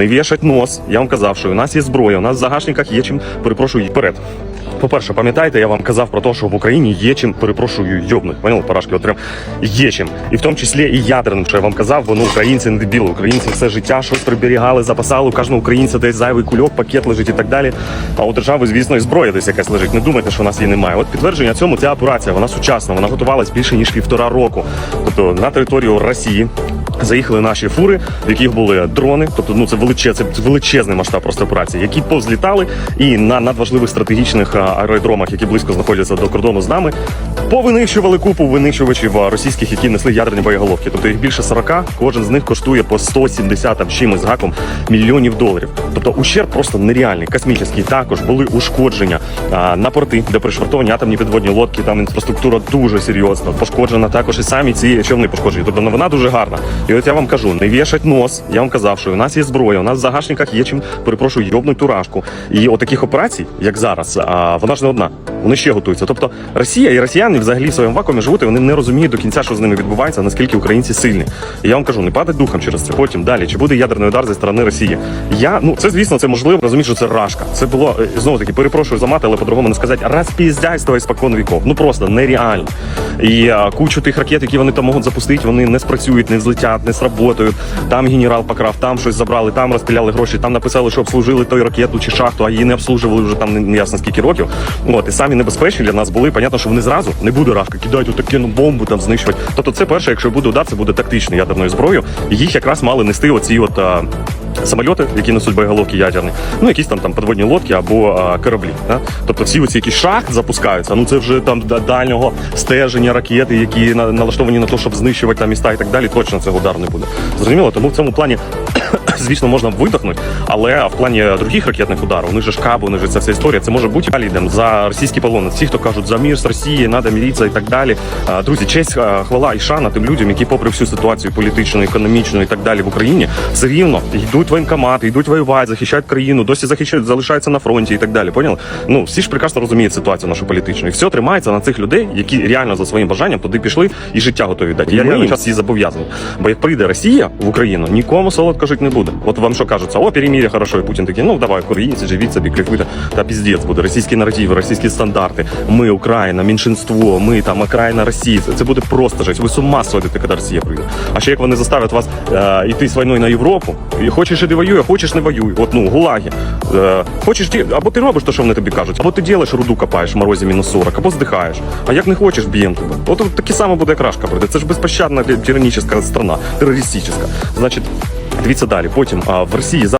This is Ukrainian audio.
Не вішать нос. Я вам казав, що у нас є зброя, у нас в загашниках є чим перепрошую вперед. По-перше, пам'ятаєте, я вам казав про те, що в Україні є чим перепрошую йобнуть. Поняли, парашки, от прям є чим. І в тому числі і ядерним, що я вам казав, воно українці не дебіли. Українці все життя щось приберігали, запасали. У кожного українця десь зайвий кульок, пакет лежить і так далі. А у держави, звісно, і зброя десь якась лежить. Не думайте, що у нас її немає. От підтвердження цьому ця операція, вона сучасна, вона готувалась більше ніж півтора року. Тобто на територію Росії Заїхали наші фури, в яких були дрони, тобто ну це величез, це величезний масштаб просто операції, які повзлітали і на надважливих стратегічних аеродромах, які близько знаходяться до кордону з нами, повинищували купу винищувачів російських, які несли ядерні боєголовки. Тобто їх більше 40, кожен з них коштує по 170 там чимось з гаком мільйонів доларів. Тобто ущерб просто нереальний, космічний. Також були ушкодження а, на порти, де пришвартовані атомні підводні лодки. Там інфраструктура дуже серйозна. Пошкоджена також і самі ці човни пошкоджені. Тобто вона дуже гарна. І от я вам кажу, не вішать нос. Я вам казав, що у нас є зброя, у нас в загашниках є чим перепрошую йобнуть турашку. І от таких операцій, як зараз, а вона ж не одна. Вони ще готуються. Тобто Росія і росіяни взагалі в своєму вакуумі живуть, і вони не розуміють до кінця, що з ними відбувається, наскільки українці сильні. І я вам кажу, не падать духом через це. Потім далі, чи буде ядерний удар зі сторони Росії. Я ну це звісно, це можливо. Розумію, що це рашка. Це було е, знову таки, перепрошую за мати, але по-другому не сказати розпіздяйство іспокон віков. Ну просто нереально. І а, кучу тих ракет, які вони там можуть запустити, вони не спрацюють, не взлетять, не сработають. Там генерал покрав, там щось забрали, там розпіляли гроші, там написали, що обслужили той ракету чи шахту, а її не обслужували вже там не- ясно скільки років. От і самі небезпечні для нас були. Понятно, що вони зразу не буде рашка, кидають ну бомбу там знищувати. Тобто, це перше, якщо буде удар, це буде тактичною ядерною зброєю. Їх якраз мали нести оці от. Самольоти, які несуть боєголовки ядерні, ну якісь там там подводні лодки або а, кораблі. Да? Тобто всі оці які шахт запускаються. Ну це вже там до дальнього стеження ракети, які на, налаштовані на те, щоб знищувати там міста і так далі. Точно цього удар не буде. Зрозуміло, тому в цьому плані. Звісно, можна видихнути, але в плані других ракетних ударів, вони же ж каби, вони же ця вся історія. Це може бути далі йдемо за російський полон. Всі, хто кажуть за мір з Росії, треба міритися і так далі. Друзі, честь, хвала і шана тим людям, які, попри всю ситуацію політичну, економічну і так далі в Україні, все рівно йдуть воєнкомати, йдуть воювати, захищають країну, досі захищають, залишаються на фронті і так далі. Поняли? Ну всі ж прекрасно розуміють ситуацію нашу політичну. І все тримається на цих людей, які реально за своїм бажанням туди пішли і життя готові дати. Я реально час її зобов'язаний. Бо як прийде Росія в Україну, нікому солодко жити не буде. От вам що кажуться, о, перемір'я хорошо, і Путін такий, ну давай, українці, живіть собі, клікуйте. Та піздець буде. Російські наративи, російські стандарти. Ми, Україна, меншинство, ми там Україна, Росія. Це, буде просто жесть. Ви з ума сходите, коли Росія прийде. А ще як вони заставлять вас е, йти з війною на Європу, і хочеш іди воюй, а хочеш не воюй. От ну гулаги. Е, хочеш ті, або ти робиш те, що вони тобі кажуть, або ти робиш руду копаєш в морозі мінус 40, або здихаєш. А як не хочеш, б'єм тебе. От, таке саме буде, як рашка прийде. Це ж безпощадна тиранічна страна, терористична. Значить, дивіться далі. Потім в Росії